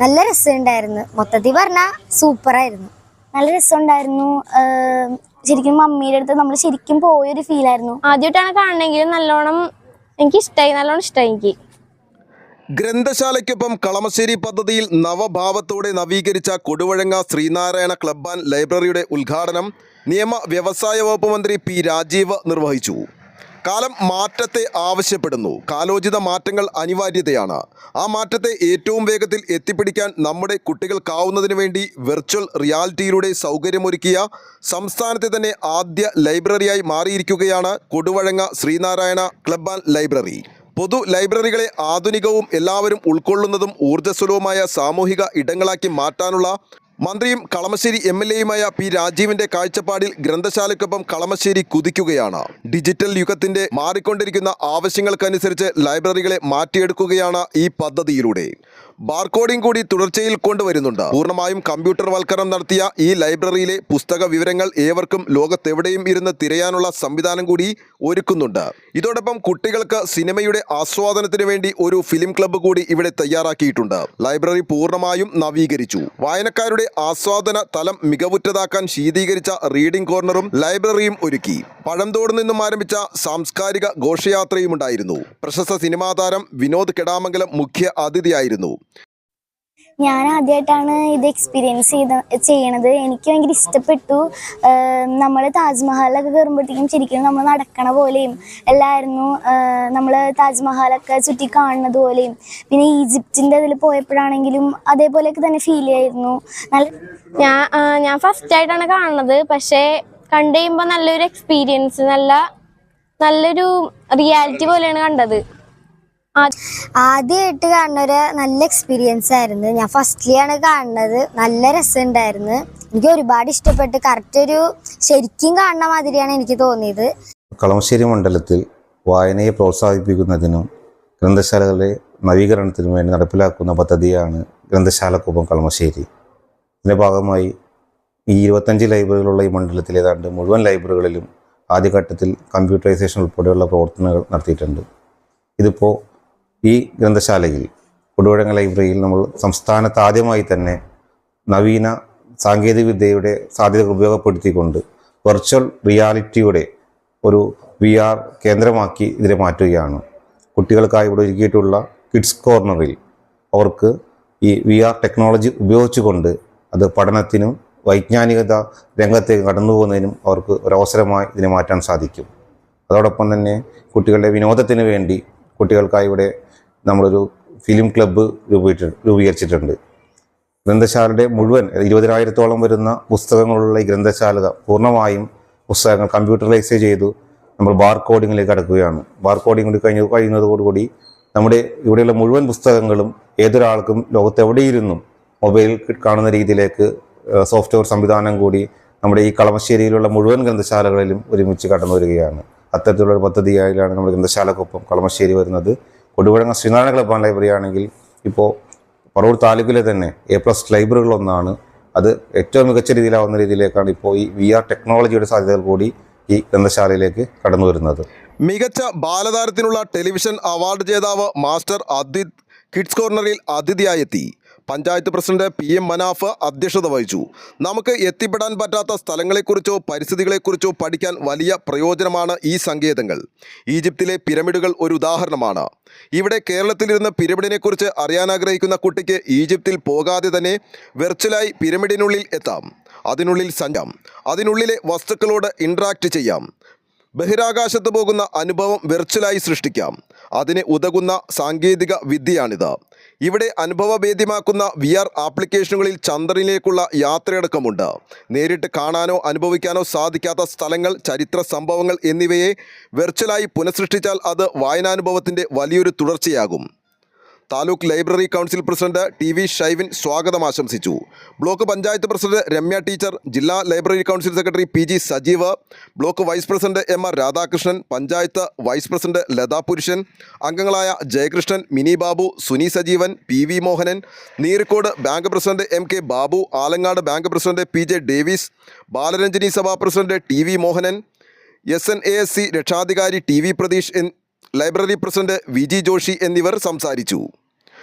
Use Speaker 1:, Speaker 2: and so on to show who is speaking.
Speaker 1: നല്ല രസമുണ്ടായിരുന്നു. മൊത്തത്തിൽ പറഞ്ഞാൽ സൂപ്പറായിരുന്നു നല്ല രസമുണ്ടായിരുന്നു. ഉണ്ടായിരുന്നു ശരിക്കും മമ്മിയുടെ അടുത്ത് നമ്മൾ ശരിക്കും പോയൊരു ഫീലായിരുന്നു
Speaker 2: ആദ്യമായിട്ടാണ് കാണണമെങ്കിലും നല്ലോണം എനിക്ക് ഇഷ്ടമായി നല്ലോണം ഇഷ്ടമായി എനിക്ക്.
Speaker 3: ഗ്രന്ഥശാലയ്ക്കൊപ്പം കളമശ്ശേരി പദ്ധതിയിൽ നവഭാവത്തോടെ നവീകരിച്ച കൊടുവഴങ്ങ ശ്രീനാരായണ ക്ലബ് ആൻഡ് ലൈബ്രറിയുടെ ഉദ്ഘാടനം നിയമ വ്യവസായ വകുപ്പ് മന്ത്രി പി രാജീവ് നിർവഹിച്ചു. കാലം മാറ്റത്തെ ആവശ്യപ്പെടുന്നു. കാലോചിത മാറ്റങ്ങൾ അനിവാര്യതയാണ്. ആ മാറ്റത്തെ ഏറ്റവും വേഗത്തിൽ എത്തിപ്പിടിക്കാൻ നമ്മുടെ കുട്ടികൾക്കാവുന്നതിന് വേണ്ടി വെർച്വൽ റിയാലിറ്റിയിലൂടെ സൗകര്യമൊരുക്കിയ സംസ്ഥാനത്തെ തന്നെ ആദ്യ ലൈബ്രറിയായി മാറിയിരിക്കുകയാണ് Koduvazhanga Sreenarayana club and library. പൊതു ലൈബ്രറികളെ ആധുനികവും എല്ലാവരും ഉൾക്കൊള്ളുന്നതും ഊർജസ്വലവുമായ സാമൂഹിക ഇടങ്ങളാക്കി മാറ്റാനുള്ള മന്ത്രിയും കളമശ്ശേരി എം എൽ എയുമായ പി രാജീവിന്റെ കാഴ്ചപ്പാടിൽ ഗ്രന്ഥശാലയ്ക്കൊപ്പം കളമശ്ശേരി കുതിക്കുകയാണ്. ഡിജിറ്റൽ യുഗത്തിന്റെ മാറിക്കൊണ്ടിരിക്കുന്ന ആവശ്യങ്ങൾക്കനുസരിച്ച് ലൈബ്രറികളെ മാറ്റിയെടുക്കുകയാണ് ഈ പദ്ധതിയിലൂടെ. ബാർകോഡിംഗ് കൂടി തുടർച്ചയിൽ കൊണ്ടുവരുന്നുണ്ട്. പൂർണമായും കമ്പ്യൂട്ടർ വൽക്കരണം നടത്തിയ ഈ ലൈബ്രറിയിലെ പുസ്തക വിവരങ്ങൾ ഏവർക്കും ലോകത്തെവിടെയും ഇരുന്ന് തിരയാനുള്ള സംവിധാനം കൂടി ഒരുക്കുന്നുണ്ട്. ഇതോടൊപ്പം കുട്ടികൾക്ക് സിനിമയുടെ ആസ്വാദനത്തിന് വേണ്ടി ഒരു ഫിലിം ക്ലബ്ബ് കൂടി ഇവിടെ തയ്യാറാക്കിയിട്ടുണ്ട്. ലൈബ്രറി പൂർണമായും നവീകരിച്ചു. വായനക്കാരുടെ ആസ്വാദന തലം മികവുറ്റതാക്കാൻ ശീതീകരിച്ച റീഡിംഗ് കോർണറും ലൈബ്രറിയും ഒരുക്കി. പഴംതോട് നിന്നും ആരംഭിച്ച സാംസ്കാരിക ഘോഷയാത്രയും ഉണ്ടായിരുന്നു പ്രശസ്ത സിനിമാ താരം വിനോദ് കെടാമംഗലം മുഖ്യ അതിഥിയായിരുന്നു.
Speaker 1: ഞാൻ ആദ്യമായിട്ടാണ് ഇത് എക്സ്പീരിയൻസ് ചെയ്ത ചെയ്യണത്. എനിക്ക് ഭയങ്കര ഇഷ്ടപ്പെട്ടു. നമ്മൾ താജ്മഹലൊക്കെ കയറുമ്പോഴത്തേക്കും ശരിക്കും നമ്മൾ നടക്കണ പോലെയും എല്ലായിരുന്നു നമ്മൾ താജ്മഹലൊക്കെ ചുറ്റി കാണുന്നത് പോലെയും. പിന്നെ ഈജിപ്തിന്റെ അതിൽ പോയപ്പോഴാണെങ്കിലും അതേപോലെയൊക്കെ തന്നെ ഫീൽ ചെയ്യായിരുന്നു. നല്ല
Speaker 2: ഞാൻ ഞാൻ ഫസ്റ്റ് ആയിട്ടാണ് കാണുന്നത്. പക്ഷേ കണ്ടു കഴിയുമ്പോൾ നല്ലൊരു എക്സ്പീരിയൻസ് നല്ല നല്ലൊരു റിയാലിറ്റി പോലെയാണ് കണ്ടത്.
Speaker 1: ആദ്യമായിട്ട് കാണുന്ന ഒരു നല്ല എക്സ്പീരിയൻസ് ആയിരുന്നു. ഞാൻ ഫസ്റ്റ്ലിയാണ് കാണുന്നത്. നല്ല രസമുണ്ടായിരുന്നു. എനിക്ക് ഒരുപാട് ഇഷ്ടപ്പെട്ട് കറക്റ്റ് ഒരു ശരിക്കും കാണുന്ന മാതിരിയാണ് എനിക്ക് തോന്നിയത്.
Speaker 4: കളമശ്ശേരി മണ്ഡലത്തിൽ വായനയെ പ്രോത്സാഹിപ്പിക്കുന്നതിനും ഗ്രന്ഥശാലകളുടെ നവീകരണത്തിനും വേണ്ടി നടപ്പിലാക്കുന്ന പദ്ധതിയാണ് ഗ്രന്ഥശാലക്കൊപ്പം കളമശ്ശേരി. ഇതിന്റെ ഭാഗമായി ഈ ഇരുപത്തഞ്ച് ലൈബ്രറികളുള്ള ഈ മണ്ഡലത്തിൽ ഏതാണ്ട് മുഴുവൻ ലൈബ്രറികളിലും ആദ്യഘട്ടത്തിൽ കമ്പ്യൂട്ടറൈസേഷൻ ഉൾപ്പെടെയുള്ള പ്രവർത്തനങ്ങൾ നടത്തിയിട്ടുണ്ട്. ഇതിപ്പോൾ ഈ ഗ്രന്ഥശാലയിൽ കൊടുവഴങ്ങ ലൈബ്രറിയിൽ നമ്മൾ സംസ്ഥാനത്ത് ആദ്യമായി തന്നെ നവീന സാങ്കേതികവിദ്യയുടെ സാധ്യതകൾ ഉപയോഗപ്പെടുത്തിക്കൊണ്ട് വെർച്വൽ റിയാലിറ്റിയുടെ ഒരു വി ആർ കേന്ദ്രമാക്കി ഇതിനെ മാറ്റുകയാണ്. കുട്ടികൾക്കായി ഇവിടെ ഒരുക്കിയിട്ടുള്ള കിഡ്സ് കോർണറിൽ അവർക്ക് ഈ വി ആർ ടെക്നോളജി ഉപയോഗിച്ചുകൊണ്ട് അത് പഠനത്തിനും വൈജ്ഞാനികത രംഗത്തേക്ക് കടന്നു പോകുന്നതിനും അവർക്ക് ഒരവസരമായി ഇതിനെ മാറ്റാൻ സാധിക്കും. അതോടൊപ്പം തന്നെ കുട്ടികളുടെ വിനോദത്തിന് വേണ്ടി കുട്ടികൾക്കായി ഇവിടെ നമ്മളൊരു ഫിലിം ക്ലബ്ബ് രൂപീകരിച്ചിട്ട് രൂപീകരിച്ചിട്ടുണ്ട്. ഗ്രന്ഥശാലയുടെ മുഴുവൻ ഇരുപതിനായിരത്തോളം വരുന്ന പുസ്തകങ്ങളുള്ള ഈ ഗ്രന്ഥശാല പൂർണമായും പുസ്തകങ്ങൾ കമ്പ്യൂട്ടറൈസ് ചെയ്തു നമ്മൾ ബാർ കോഡിങ്ങിലേക്ക് കടക്കുകയാണ്. ബാർ കോഡിംഗ് കഴിഞ്ഞ് കഴിയുന്നതോടുകൂടി നമ്മുടെ ഇവിടെയുള്ള മുഴുവൻ പുസ്തകങ്ങളും ഏതൊരാൾക്കും ലോകത്തെവിടെയിരുന്നും മൊബൈലിൽ കാണുന്ന രീതിയിലേക്ക് സോഫ്റ്റ്വെയർ സംവിധാനം കൂടി നമ്മുടെ ഈ കളമശ്ശേരിയിലുള്ള മുഴുവൻ ഗ്രന്ഥശാലകളിലും ഒരുമിച്ച് കടന്നു വരികയാണ് അത്തരത്തിലുള്ള ഒരു പദ്ധതിയായാണ് നമ്മുടെ ഗ്രന്ഥശാലക്കൊപ്പം കളമശ്ശേരി വരുന്നത്. കൊടുവഴങ്ങ ശ്രീനാരായണ ക്ലബ് ലൈബ്രറി ആണെങ്കിൽ ഇപ്പോൾ പറവൂർ താലൂക്കിലെ തന്നെ എ പ്ലസ് ലൈബ്രറികളൊന്നാണ് അത് ഏറ്റവും മികച്ച രീതിയിലാവുന്ന രീതിയിലേക്കാണ് ഇപ്പോൾ ഈ വി ആർ ടെക്നോളജിയുടെ സാധ്യതകൾ കൂടി ഈ ഗ്രന്ഥശാലയിലേക്ക് കടന്നു വരുന്നത്.
Speaker 3: മികച്ച ബാലതാരത്തിനുള്ള ടെലിവിഷൻ അവാർഡ് ജേതാവ് മാസ്റ്റർ അദിത് കിഡ്സ് കോർണറിൽ അതിഥിയായെത്തി panchayat president P M Manaf അധ്യക്ഷത വഹിച്ചു. നമുക്ക് എത്തിപ്പെടാൻ പറ്റാത്ത സ്ഥലങ്ങളെക്കുറിച്ചോ പരിസ്ഥിതികളെക്കുറിച്ചോ പഠിക്കാൻ വലിയ പ്രയോജനമാണ് ഈ സങ്കേതങ്ങൾ. ഈജിപ്തിലെ പിരമിഡുകൾ ഒരു ഉദാഹരണമാണ്. ഇവിടെ കേരളത്തിലിരുന്ന് പിരമിഡിനെക്കുറിച്ച് അറിയാൻ ആഗ്രഹിക്കുന്ന കുട്ടിക്ക് ഈജിപ്തിൽ പോകാതെ തന്നെ വെർച്വലായി പിരമിഡിനുള്ളിൽ എത്താം. അതിനുള്ളിൽ സഞ്ചാം അതിനുള്ളിലെ വസ്തുക്കളോട് ഇൻട്രാക്ട് ചെയ്യാം. ബഹിരാകാശത്ത് പോകുന്ന അനുഭവം വെർച്വലായി സൃഷ്ടിക്കാം. അതിന് ഉതകുന്ന സാങ്കേതിക വിദ്യയാണിത്. ഇവിടെ അനുഭവഭേദ്യമാക്കുന്ന വി ആർ ആപ്ലിക്കേഷനുകളിൽ ചന്ദ്രനിലേക്കുള്ള യാത്രയടക്കമുണ്ട്. നേരിട്ട് കാണാനോ അനുഭവിക്കാനോ സാധിക്കാത്ത സ്ഥലങ്ങൾ ചരിത്ര സംഭവങ്ങൾ എന്നിവയെ വെർച്വലായി പുനഃസൃഷ്ടിച്ചാൽ അത് വായനാനുഭവത്തിന്റെ വലിയൊരു തുടർച്ചയാകും. Taluk library council president T V Shaivin സ്വാഗതം ആശംസിച്ചു. Block panchayat president Ramya teacher ജില്ലാ library council secretary P G Sajeev block vice president M R Radhakrishnan panchayat vice president Latha Purushan അംഗങ്ങളായ Jayakrishnan Mini Babu Suni Sajeevan P V Mohanan Neerkode bank president M K Babu Alangad bank president P J Davis Balaranjini സഭാ president T V Mohanan S N A S C രക്ഷാധികാരി T V Prateesh library president V G Joshy എന്നിവർ സംസാരിച്ചു.